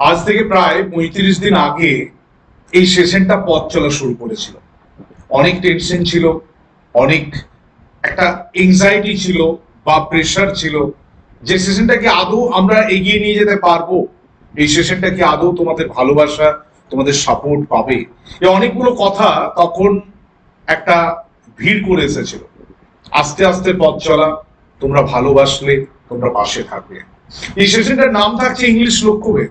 আজ থেকে প্রায় পঁয়ত্রিশ দিন আগে এই সেশনটা পথ চলা শুরু করেছিল। অনেক টেনশন ছিল, অনেক একটা এংজাইটি ছিল বা প্রেশার ছিল যে সেশনটা কি আদৌ আমরা এগিয়ে নিয়ে যেতে পারব? এই সেশনটা কি আদৌ তোমাদের ভালোবাসা, তোমাদের সাপোর্ট পাবে? এই অনেকগুলো কথা তখন একটা ভিড় করে এসেছিল। আস্তে আস্তে পথ চলা, তোমরা ভালোবাসলে, তোমরা পাশে থাকবে। এই সেশনটার নাম থাকছে ইংলিশ লক্ষ্যভেদ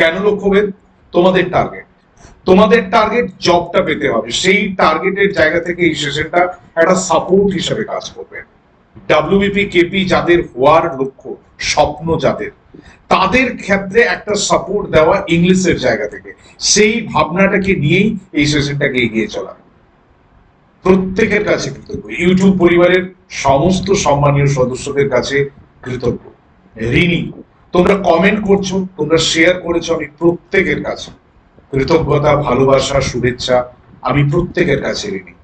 কেন লক্ষ্যভেদ তোমাদের টার্গেট তোমাদের টার্গেট জবটা পেতে হবে। সেই টার্গেটের জায়গা থেকে এই সেশনটা একটা সাপোর্ট হিসেবে কাজ করবে। ডাব্লিউবিপি কেপি যাদের হওয়ার লক্ষ্য, স্বপ্ন যাদের, তাদের ক্ষেত্রে একটা সাপোর্ট দেওয়া ইংলিশের জায়গা থেকে। সেই ভাবনাটাকে নিয়েই এই সেশনটাকে এগিয়ে চলা। প্রত্যেকের কাছে কৃতজ্ঞ। ইউটিউব পরিবারের সমস্ত সম্মানীয় সদস্যদের কাছে কৃতজ্ঞ। ঋণী তোমরা কমেন্ট করছ, তোমরা শেয়ার করেছ আমি প্রত্যেকের কাছে। কৃতজ্ঞতা, ভালোবাসা, শুভেচ্ছা আমি প্রত্যেকের কাছে ঋণী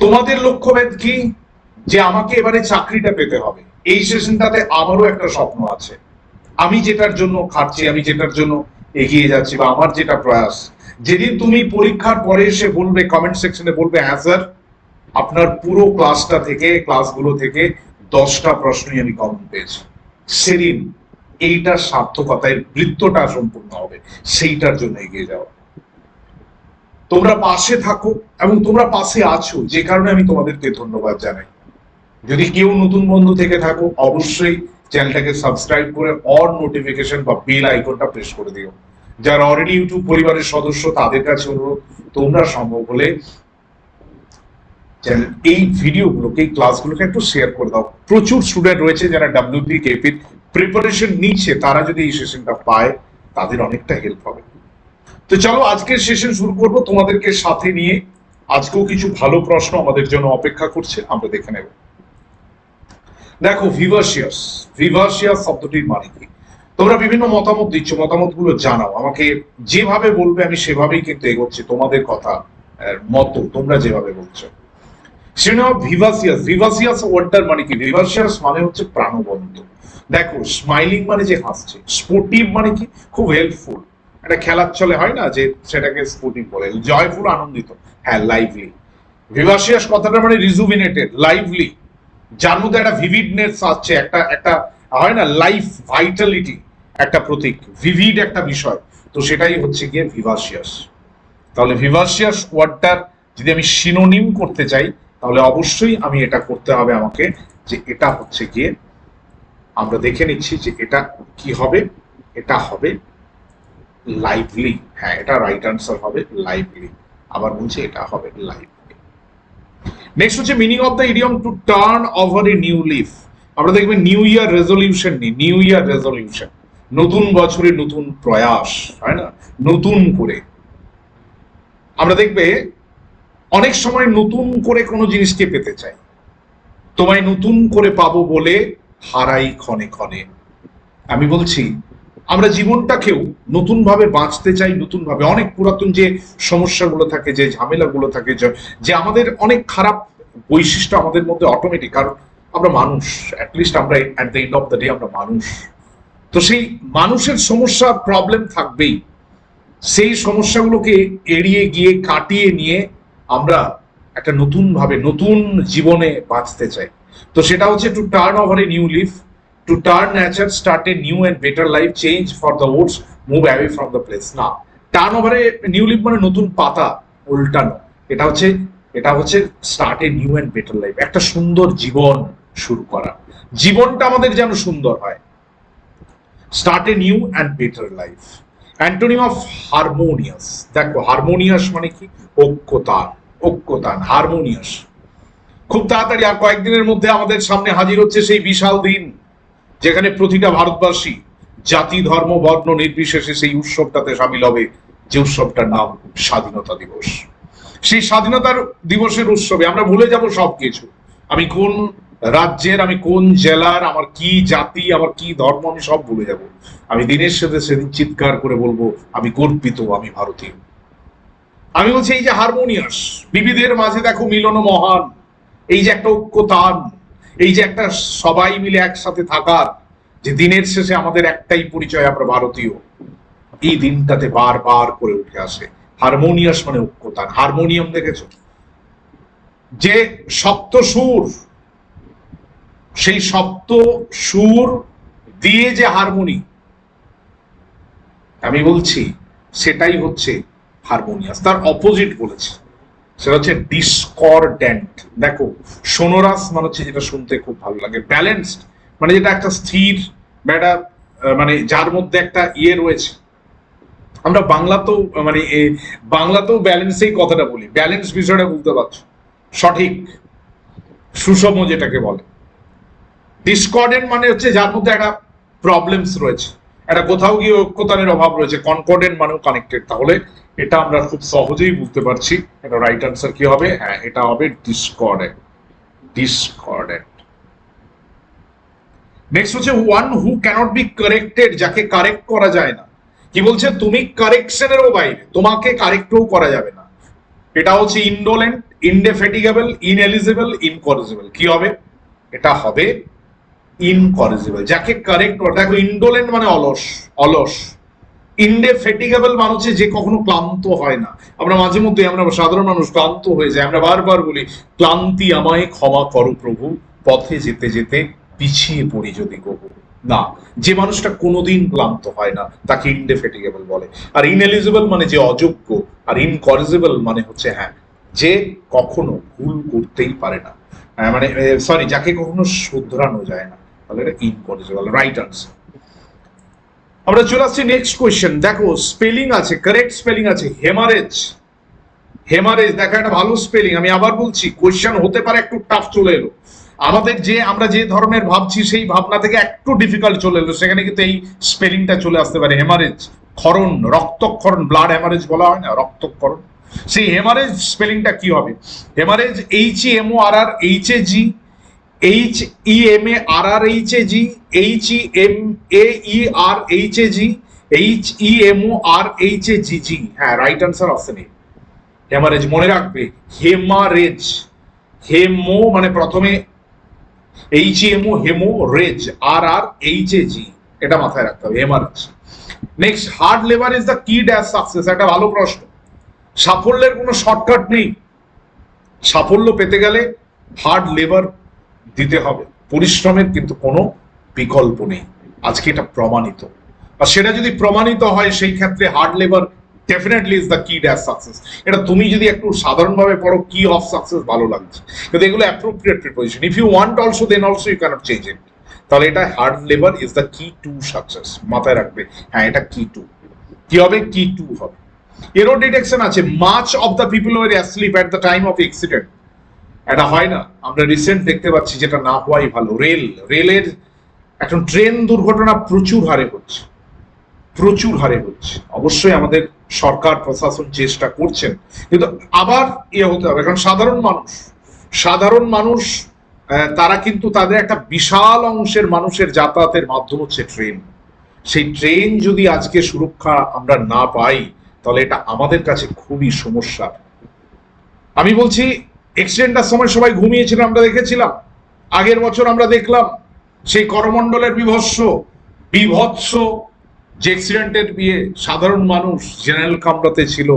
তোমাদের লক্ষ্যভেদ কি? যে আমাকে এবারে চাকরিটা পেতে হবে। এই সেশনটাতে আমারও একটা স্বপ্ন আছে। আমি যেটার জন্য খাটছি আমি যেটার জন্য এগিয়ে যাচ্ছি বা আমার যেটা প্রয়াস। যেদিন তুমি পরীক্ষার পরে এসে বলবে কমেন্ট সেকশনে বলবে হ্যাঁ স্যার আপনার পুরো ক্লাসটা থেকে ক্লাসগুলো থেকে দশটা প্রশ্নই আমি কমন পেয়েছি। সেদিন এইটার সার্থকতায় বৃত্তটা সম্পূর্ণ হবে, সেইটার জন্য এগিয়ে যাওয়া। তোমরা পাশে থাকো এবং তোমরা পাশে আছো, যে কারণে আমি তোমাদেরকে ধন্যবাদ জানাই। যদি কেউ নতুন বন্ধু থেকে থাকো, অবশ্যই চ্যানেলটাকে সাবস্ক্রাইব করে অল নোটিফিকেশন বা বেল আইকনটা প্রেস করে দিও। যারা অলরেডি ইউটিউব পরিবারের সদস্য, তাদের কাছে অনুরোধ, তোমরা সম্ভব হলে চ্যানেল এই ভিডিওগুলোকে এই ক্লাসগুলোকে একটু শেয়ার করে দাও। প্রচুর স্টুডেন্ট রয়েছে যারা ডাব্লিউপি কেপির প্রিপারেশন নিচ্ছে, তারা যদি এই সেশনটা পায়, তাদের অনেকটা হেল্প হবে। তো চলো, আজকের সেশন শুরু করব। তোমাদেরকে সাথে নিয়ে আজকেও কিছু ভালো প্রশ্ন আমাদের জন্য অপেক্ষা করছে, আমরা দেখে নেব। দেখো ভিভাসিয়াস ভিভাসিয়াস শব্দটির মানে কি? তোমরা বিভিন্ন মতামত দিচ্ছ মতামতগুলো জানাও। আমাকে যেভাবে বলবে, আমি সেভাবেই কিন্তু এগোচ্ছি। তোমাদের কথা মতো তোমরা যেভাবে বলছো। সেটা ভিভাসিয়াস ভিভাসিয়াস ওয়ার্ডটার মানে কি? ভিভাসিয়াস মানে হচ্ছে প্রাণবন্ত। দেখো স্মাইলিং মানে যে হাসছে স্পোর্টিভ মানে কি? খুব হেল্পফুল একটা খেলার চলে হয় না যে সেটাকে স্পোর্টিভ বলে। জয়ফুল আনন্দিত। হ্যাঁ লাইভলি ভিভাসিয়াস কথাটা মানে রিজুভিনেটেড লাইভলি যার মধ্যে একটা ভিভিডনেস আসছে, একটা একটা হয় না লাইফ ভাইটালিটি একটা প্রতীক ভিভিড একটা বিষয়। তো সেটাই হচ্ছে গিয়ে ভিভাসিয়াস তাহলে ভিভাসিয়াস ওয়ার্ডটার যদি আমি সিনোনিম করতে চাই তাহলে অবশ্যই আমি এটা করতে হবে আমাকে, যে এটা হচ্ছে গিয়ে আমরা দেখে নিচ্ছি যে এটা কি হবে, এটা হবে লাইভলি হ্যাঁ এটা রাইট আনসার হবে লাইভলি আবার বলছি এটা হবে লাইভলি নেক্সট হচ্ছে meaning of the idiom to turn over a new leaf আমরা দেখবেন নিউ ইয়ার রেজলিউশন নি নিউ ইয়ার রেজলিউশন নতুন বছরে নতুন প্রয়াস হয় না? নতুন করে। আমরা দেখবে অনেক সময় নতুন করে কোনো জিনিসকে পেতে চাই। তোমায় নতুন করে পাবো বলে হারাই ক্ষণে ক্ষণে। আমি বলছি, আমরা জীবনটাকেও নতুন ভাবে বাঁচতে চাই নতুন ভাবে অনেক পুরাতন যে সমস্যাগুলো থাকে, যে ঝামেলাগুলো থাকে, যে আমাদের অনেক খারাপ বৈশিষ্ট্য আমাদের মধ্যে অটোমেটিক কারণ আমরা মানুষ অ্যাটলিস্ট আমরা at the end of the day আমরা মানুষ। তো সেই মানুষের সমস্যা প্রবলেম থাকবেই। সেই সমস্যাগুলোকে এড়িয়ে গিয়ে কাটিয়ে নিয়ে আমরা একটা নতুন ভাবে নতুন জীবনে বাঁচতে চাই। তো সেটা হচ্ছে to turn over a new leaf to turn nature start a new and better life change for the odds move away from the place না turn over a new leaf মানে নতুন পাতা উল্টানো। এটা হচ্ছে এটা হচ্ছে start a new and better life একটা সুন্দর জীবন শুরু করা। জীবনটা আমাদের যেন সুন্দর হয়। Start a new and better life antonym of harmonious দেখো হারমোনিয়াস মানে কি? ঐক্যতান ঐক্যতান হারমোনিয়াস খুব তাড়াতাড়ি আর কয়েকদিনের মধ্যে আমাদের সামনে হাজির হচ্ছে সেই বিশাল দিন, যেখানে প্রতিটা ভারতবাসী জাতি, ধর্ম, বর্ণ নির্বিশেষে সেই উৎসবটাতে সামিল হবে, যে উৎসবটার নাম স্বাধীনতা দিবস। সেই স্বাধীনতার দিবসের উৎসবে আমরা ভুলে যাব সব কিছু আমি কোন রাজ্যের, আমি কোন জেলার, আমার কি জাতি, আমার কি ধর্ম, আমি সব ভুলে যাব। আমি দিনের সাথে সেদিন চিৎকার করে বলব, আমি গর্বিত, আমি ভারতীয়। আমি বলছি, এই যে হারমোনিয়াস, বিবিধের মাঝে দেখো মিলন মহান, এই যে একটা ঐক্যতান, এই যে একটা সবাই মিলে একসাথে থাকার, যে দিনের শেষে আমাদের একটাই পরিচয় আমরা ভারতীয়, এই দিনটাতে বারবার করে উঠে আসে। হারমোনিয়াস মানে ঐক্যতান। হারমোনিয়াম দেখেছ? যে সপ্ত সুর, সেই সপ্ত সুর দিয়ে যে হারমোনি, আমি বলছি, সেটাই হচ্ছে হারমোনিয়াস, তার অপোজিট বলেছে। সেটা হচ্ছে ডিসকর্ডেন্ট দেখো, সোনোরাস মানে হচ্ছে যেটা শুনতে খুব ভালো লাগে। ব্যালেন্সড মানে যেটা একটা স্থির বা একটা মানে যার মধ্যে একটা ইয়ে রয়েছে। আমরা বাংলাতেও মানে বাংলাতেও ব্যালেন্সেই কথাটা বলি। ব্যালেন্স বিষয়টা বলতে পারছ। সঠিক, সুষম যেটাকে বলে। ডিসকর্ডেন্ট মানে হচ্ছে যার মধ্যে একটা প্রবলেমস রয়েছে। একটা কোথাও গিয়ে ঐক্যতানের অভাব রয়েছে। কনকর্ডেন্ট মানেও কানেক্টেড তাহলে এটা আমরা খুব সহজেই বুঝতে পারছি। এটা রাইট আনসার কি হবে? হ্যাঁ এটা হবে ডিসকর্ডেন্ট ডিসকর্ডেন্ট নেক্সট হচ্ছে one who cannot be corrected যাকে কারেক্ট করা যায় না। কি বলছে? তুমি কারেকশনেরও বাইরে, তোমাকে কারেক্টও করা যাবে না। এটা হচ্ছে ইন্ডোলেন্ট ইনডেফেটিগেবল ইনএলিজিবল ইনকরিজিবল কি হবে? এটা হবে ইনকরিজিবল যাকে কারেক্ট করা দেখো ইন্ডোলেন্ট মানে অলস অলস। ইনডেফেটিগেবল মানে হচ্ছে যে কখনো ক্লান্ত হয় না। আমরা মাঝে মধ্যে আমরা সাধারণ মানুষ ক্লান্ত হয়ে যায় আমরা বারবার বলি, ক্লান্তি আমায় ক্ষমা করো প্রভু, পথে যেতে যেতে পিছিয়ে পড়ি যদি কবু না, যে মানুষটা কোনোদিন ক্লান্ত হয় না, তাকে ইনডেফেটিগেবল বলে। আর ইনএলিজিবল মানে যে অযোগ্য, আর ইনকরিজিবল মানে হচ্ছে হ্যাঁ যে কখনো ভুল করতেই পারে না। মানে সরি যাকে কখনো শুধরানো যায় না। তাহলে এটা ইনকরিজিবল রাইট আনসার আমরা চলে আসছি নেক্সট কোয়েশ্চেন দেখো স্পেলিং আছে কারেক্ট স্পেলিং আছে হেমারেজ হেমারেজ দেখা, একটা ভালো স্পেলিং আমি আবার বলছি কোয়েশ্চেন হতে পারে একটু টাফ চলে এলো। আমাদের যে, আমরা যে ধরনের ভাবছি, সেই ভাবনা থেকে একটু ডিফিকাল্ট চলে এলো। সেখানে কিন্তু এই স্পেলিংটা চলে আসতে পারে। হেমারেজ ক্ষরণ, রক্তক্ষরণ ব্লাড হেমারেজ বলা হয় না, রক্তক্ষরণ। সেই হেমারেজ স্পেলিংটা কি হবে? Haemorrhage H M O R R H A G H E M A R R H A G H E M A E R H A G H E M O R H A G G হ্যাঁ right answer option A haemorrhage, মনে রাখবে, haemorrhage, হেমো মানে প্রথমে H M O haemo, raise R R H A G এটা মাথায় রাখতে হবে, haemorrhage. Next hard labour is the key dash success একটা ভালো প্রশ্ন। সাফল্যের কোনো শর্টকাট নেই। সাফল্য পেতে গেলে হার্ড লেবার দিতে হবে। পরিশ্রমের কিন্তু কোনো বিকল্প নেই। আজকে এটা প্রমাণিত। আর সেটা যদি প্রমাণিত হয়, সেই ক্ষেত্রে hard labour definitely is the key dash success এটা তুমি যদি একটু সাধারণভাবে পড়ো কি অফ সাকসেস ভালো লাগছে। কিন্তু এগুলো appropriate preposition if you want also then also you cannot change it তাহলে এটা hard labour is the key to success মাথায় রাখবে। হ্যাঁ এটা কি টু কি হবে? কি টু হবে। এরও ডিটেকশন আছে। Much of the people were asleep at the time of accident এটা হয় না। আমরা রিসেন্ট দেখতে পাচ্ছি যেটা না হওয়াই ভালো। রেল, রেলের এখন ট্রেন দুর্ঘটনা প্রচুর হারে হচ্ছে। প্রচুর হারে হচ্ছে। অবশ্যই আমাদের সরকার, প্রশাসন চেষ্টা করছেন। কিন্তু আবার ইয়ে হতে হবে। কারণ সাধারণ মানুষ সাধারণ মানুষ তারা কিন্তু তাদের একটা বিশাল অংশের মানুষের যাতায়াতের মাধ্যম হচ্ছে ট্রেন। সেই ট্রেন যদি আজকে সুরক্ষা আমরা না পাই, তাহলে এটা আমাদের কাছে খুবই সমস্যা আমি বলছি এক্সিডেন্টটার সময় সবাই ঘুমিয়েছিল, আমরা দেখেছিলাম। আগের বছর আমরা দেখলাম, সেই করমণ্ডলের বিভৎস বিভৎস যে অ্যাক্সিডেন্টের বিয়ে, সাধারণ মানুষ জেনারেল কামরাতে ছিল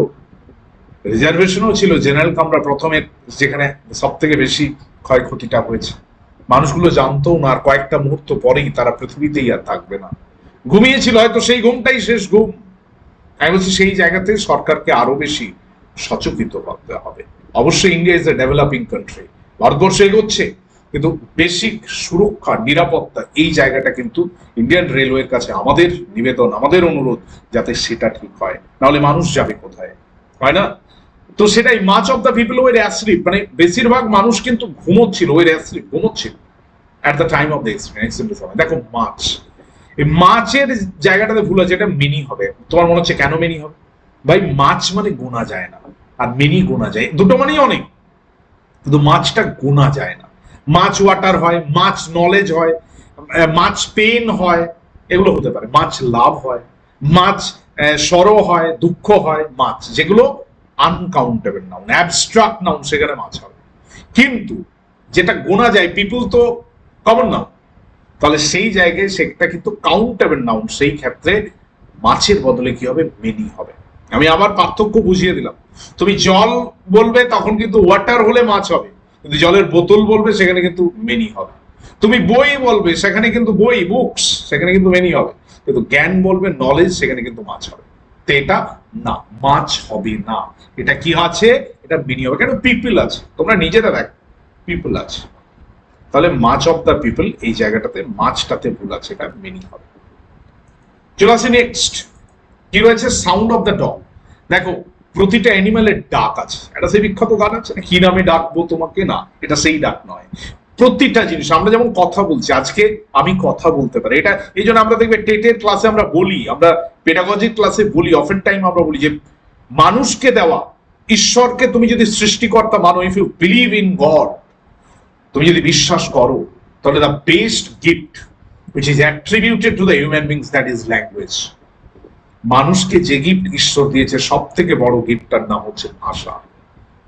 রিজার্ভেশনও ছিল জেনারেল কামরা প্রথমে যেখানে সব থেকে বেশি ক্ষয়ক্ষতিটা হয়েছে। মানুষগুলো জানতো না, আর কয়েকটা মুহূর্ত পরেই তারা পৃথিবীতেই আর থাকবে না। ঘুমিয়েছিল, হয়তো সেই ঘুমটাই শেষ ঘুম। আমি বলছি সেই জায়গাতে সরকারকে আরও বেশি সচকিত হতে হবে। অবশ্যই India is a developing country Bharatvarsha এগোচ্ছে, কিন্তু বেসিক সুরক্ষা, নিরাপত্তা এই জায়গাটা কিন্তু ইন্ডিয়ান রেলওয়ের কাছে আমাদের নিবেদন, আমাদের অনুরোধ যাতে সেটা ঠিক হয়। নাহলে মানুষ যাবে কোথায়? হয় না? তো সেটাই much of the people were asleep মানে বেশিরভাগ মানুষ কিন্তু ঘুমোচ্ছিল were asleep ঘুমোচ্ছিল at the time of the এক্সিডেন্টের সময় দেখো মাছ এই মাছের জায়গাটাতে ভুল আছে, এটা মিনি হবে। তোমার মনে হচ্ছে কেন মিনি হবে? ভাই, মাছ মানে গোনা যায় না, আর মিনি গোনা যায়। দুটো মানেই অনেক, কিন্তু মাছটা গোনা যায় না। মাছ ওয়াটার হয়, মাছ নলেজ হয় মাছ পেন হয়, এগুলো হতে পারে। মাছ লাভ হয়, মাছ সরো হয়, দুঃখ হয়, মাছ, যেগুলো আনকাউন্টেবল নাউন অ্যাবস্ট্রাক্ট নাউন সেখানে মাছ হবে। কিন্তু যেটা গোনা যায় পিপুল তো কমন নাউন তাহলে সেই জায়গায় সেটা কিন্তু কাউন্টেবল নাউন সেই ক্ষেত্রে মাছের বদলে কি হবে? মেনি হবে। আমি আবার পার্থক্য বুঝিয়ে দিলাম। তুমি জল বলবে, তখন কিন্তু ওয়াটার হলে মাছ হবে। কিন্তু জলের বোতল বলবে, সেখানে কিন্তু মেনি হবে। তুমি বই বলবে, সেখানে কিন্তু বই বুকস সেখানে কিন্তু মেনি হবে। কিন্তু জ্ঞান বলবে নলেজ সেখানে কিন্তু মাছ হবে। তো এটা না, মাছ হবে না। এটা কি আছে? এটা মেনি হবে। কেন? পিপল আছে। তোমরা নিজেরা দেখ পিপল আছে। তাহলে মাছ অফ দ্য পিপল এই জায়গাটাতে, মাছটাতে ভুল আছে, এটা মেনি হবে। চলে আসি নেক্সট কি রয়েছে? সাউন্ড অফ দ্য ডগ দেখো, প্রতিটা অ্যানিমালের ডাক আছে। এটা সেই বিখ্যাত গান আছে? কি নামে ডাকবো তোমাকে? না, এটা সেই ডাক নয়। প্রতিটা জিনিস, আমরা যেমন কথা বলছি, আজকে আমি কথা বলতে পারি। এটা, এই জন্য আমরা দেখবে টেটের ক্লাসে আমরা বলি, আমরা পেডাগজিক ক্লাসে বলি অফেন টাইম আমরা বলি যে, মানুষকে দেওয়া, ঈশ্বরকে তুমি যদি সৃষ্টিকর্তা মানো if you believe in God তুমি যদি বিশ্বাস করো, তাহলে the best gift which is attributed to the human beings, that is language. মানুষকে যে গিফট ঈশ্বর দিয়েছে সব থেকে বড় গিফটটার নাম হচ্ছে ভাষা।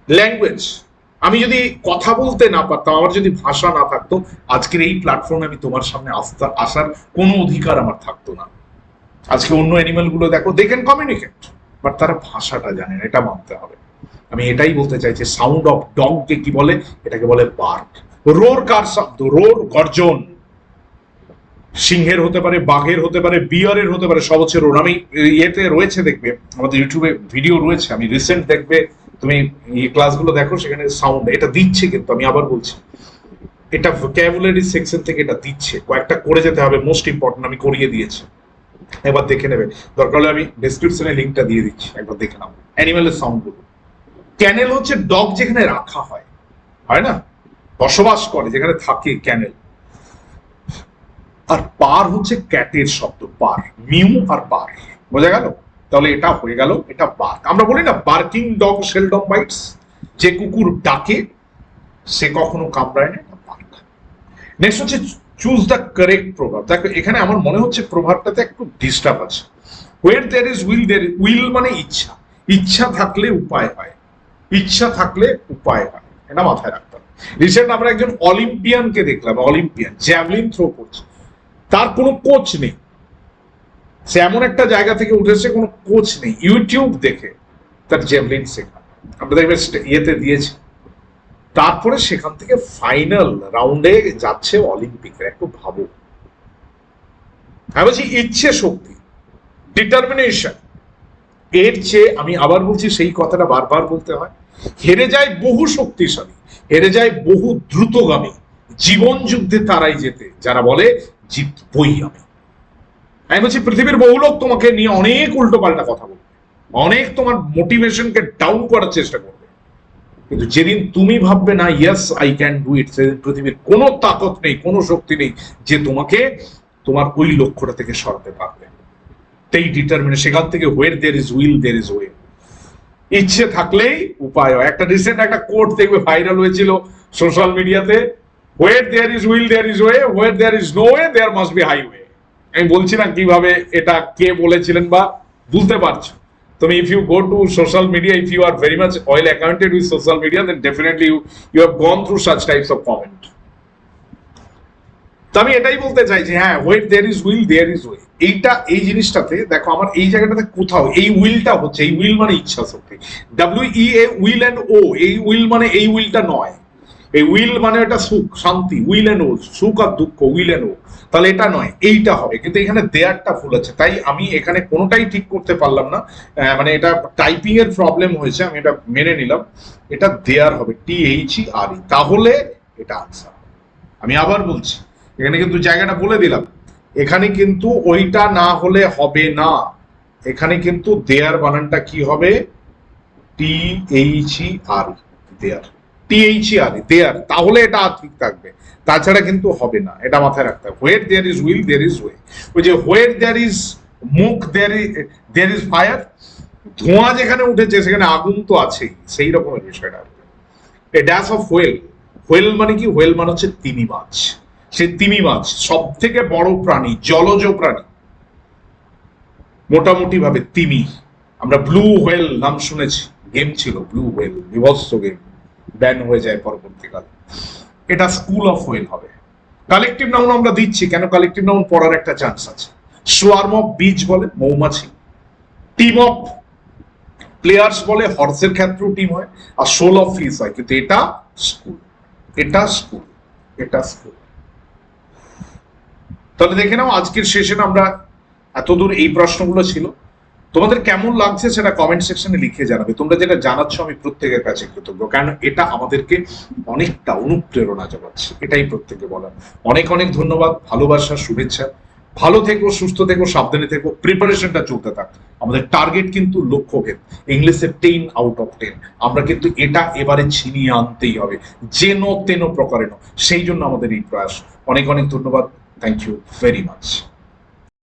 ল্যাঙ্গুয়েজ আমি যদি কথা বলতে না পারতাম, আমার যদি ভাষা না থাকতো, আজকের এই প্ল্যাটফর্মে আমি তোমার সামনে আসতে আসার কোনো অধিকার আমার থাকতো না। আজকে অন্য অ্যানিমালগুলো দেখো দে ক্যান কমিউনিকেট বাট তারা ভাষাটা জানে না, এটা মানতে হবে। আমি এটাই বলতে চাইছি সাউন্ড অফ ডগকে কি বলে? এটাকে বলে বার্ক রোর কার শব্দ? রোর গর্জন। সিংহের হতে পারে, বাঘের হতে পারে, বিয়ারের হতে পারে, সব হচ্ছে রোর আমি ইয়েতে রয়েছে দেখবে, আমাদের ইউটিউবে ভিডিও রয়েছে, আমি রিসেন্ট দেখবে, তুমি ক্লাসগুলো দেখো, সেখানে সাউন্ড এটা দিচ্ছে কিন্তু, আমি আবার বলছি। এটা ভোক্যাবুলারি সেকশন থেকে এটা দিচ্ছে, কয়েকটা করে যেতে হবে মোস্ট ইম্পর্টেন্ট আমি করিয়ে দিয়েছি। এবার দেখে নেবে, দরকার হলে আমি ডেসক্রিপশনে লিঙ্কটা দিয়ে দিচ্ছি, একবার দেখে নাও। অ্যানিমেলের সাউন্ডগুলো ক্যানেল হচ্ছে ডগ যেখানে রাখা হয় হয় না? বসবাস করে, যেখানে থাকে ক্যানেল আর পার হচ্ছে ক্যাটের শব্দ, পার, মিউ আর পার। বোঝা গেল? তাহলে এটা হয়ে গেল, এটা বার্ক। আমরা বলি না barking dog seldom dog bites. যে কুকুর ডাকে, সে কখনো কামড়ায় না বার্ক। নেক্সট হচ্ছে চুজ দ্য কারেক্ট প্রভাব দেখো, এখানে আমার মনে হচ্ছে প্রভাবটাতে একটু ডিস্টার্ব আছে। Where there is will there will মানে ইচ্ছা। ইচ্ছা থাকলে উপায় হয়। ইচ্ছা থাকলে উপায় হয়। এটা মাথায় রাখতে হবে। রিসেন্ট আমরা একজন অলিম্পিয়ানকে দেখলাম, অলিম্পিয়ান, জ্যাভলিন থ্রো করছে। তার কোনো কোচ নেই। সে এমন একটা জায়গা থেকে উঠেছে, কোনো কোচ নেই। ইউটিউব দেখে তার জ্যাভলিন শেখা আমরা দেখবে স্টে- ইয়েতে দিয়েছে। তারপরে সেখান থেকে ফাইনাল রাউন্ডে যাচ্ছে অলিম্পিকের একটু ভাবো। আমি বলছি, ইচ্ছে শক্তি ডিটারমিনেশন এর চেয়ে আমি আবার বলছি, সেই কথাটা বারবার বলতে হয়। হেরে যায় বহু শক্তিশালী, হেরে যায় বহু দ্রুতগামী, জীবন যুদ্ধে তারাই যেতে যারা বলে জিতবই আমি। আমি বলছি, পৃথিবীর বহু লোক তোমাকে নিয়ে অনেক উল্টো পাল্টা কথা বলবে। অনেক তোমার মোটিভেশনকে ডাউন করার চেষ্টা করবে। কিন্তু যেদিন তুমি ভাববে না yes I can do it সেদিন পৃথিবীর কোনো তাকত নেই, কোনো শক্তি নেই যে তোমাকে তোমার ওই লক্ষ্যটা থেকে সরাতে পারবে। সেই ডিটারমিনে সেখান থেকে where there is will there is way ইচ্ছে থাকলেই উপায় হয়। একটা রিসেন্ট একটা কোর্ট দেখবে ভাইরাল হয়েছিল সোশ্যাল মিডিয়াতে where there is will there is way where there is no way there must be highway আমি বলছি না কীভাবে এটা কে বলেছিলেন বা বুঝতে পারছ। তুমি if you go to social media if you are very much well accounted with social media then definitely you you have gone through such types of comment তো আমি এটাই বলতে চাইছি হ্যাঁ wait there is will there is way এইটা, এই জিনিসটাতে, দেখো, আমার এই জায়গাটাতে কোথাও, এই উইলটা হচ্ছে, এই উইল মানে ইচ্ছা শক্তি। W E A will and O এই উইল মানে এই উইলটা নয়। এই উইল মানে এটা সুখ, শান্তি, উইল অ্যান্ড ও সুখ আর দুঃখ, উইল অ্যান্ড ও তাহলে এটা নয়, এইটা হবে। কিন্তু এখানে দেয়ারটা ভুল আছে। তাই আমি এখানে কোনোটাই ঠিক করতে পারলাম না। মানে এটা টাইপিং এর প্রবলেম হয়েছে, আমি এটা মেনে নিলাম। এটা দেয়ার হবে টি এইচ ই আর ই তাহলে এটা আনসার আমি আবার বলছি, এখানে কিন্তু জায়গাটা বলে দিলাম। এখানে কিন্তু ওইটা না হলে হবে না। এখানে কিন্তু দেয়ার বানানটা কি হবে? টি এইচ ই আর দেয়ার টি এইচ ই আর দেয়ার তাহলে এটা ঠিক থাকবে। তাছাড়া কিন্তু হবে না, এটা মাথায় রাখতে হবে। Where there is will there is way ওই যে হোয়ের দেয়ার ইজ মুখ দেয়ার দেয়ার ইজ ফায়ার ধোঁয়া যেখানে উঠেছে, সেখানে আগুন তো আছেই, সেই রকমের বিষয়টা a dash of whale whale মানে কি? হোয়েল মানে হচ্ছে তিমি মাছ। সে তিমি মাছ সব থেকে বড় প্রাণী, জলজ প্রাণী। মোটামুটি ভাবে তিমি। আমরা ব্লু হোয়েল নাম শুনেছি। গেম ছিল ব্লু হোয়েল বিভৎস গেম ব্যান হয়ে যায় পরবর্তীকালে। এটা স্কুল অফ হোয়েল হবে। কালেকটিভ নাউন আমরা দিচ্ছি, কেন কালেকটিভ নাউন পড়ার একটা চান্স আছে? সোয়ার্ম অফ বীজ বলে মৌমাছি। টিম অফ প্লেয়ার্স বলে হর্সের ক্ষেত্রেও টিম হয়, আর সোল অফ ফিস হয়, কিন্তু এটা স্কুল এটা স্কুল এটা স্কুল তাহলে দেখে নাও, আজকের সেশন আমরা এতদূর এই প্রশ্নগুলো ছিল। তোমাদের কেমন লাগছে সেটা কমেন্ট সেকশনে লিখে জানাবে। তোমরা যেটা জানাচ্ছ আমি প্রত্যেকের কাছে কৃতজ্ঞ। কারণ এটা আমাদেরকে অনেকটা অনুপ্রেরণা যোগাচ্ছে এটাই প্রত্যেকে বলার। অনেক অনেক ধন্যবাদ। ভালোবাসা শুভেচ্ছা। ভালো থেকো, সুস্থ থেকো, সাবধানে থেকো। প্রিপারেশনটা চলতে থাক। আমাদের টার্গেট কিন্তু লক্ষ্যভেদ ইংলিশে টেন আউট অফ টেন আমরা কিন্তু এটা এবারে ছিনিয়ে আনতেই হবে। যেন তেন প্রকারেণ সেই জন্য আমাদের এই প্রয়াস। অনেক অনেক ধন্যবাদ। Thank you very much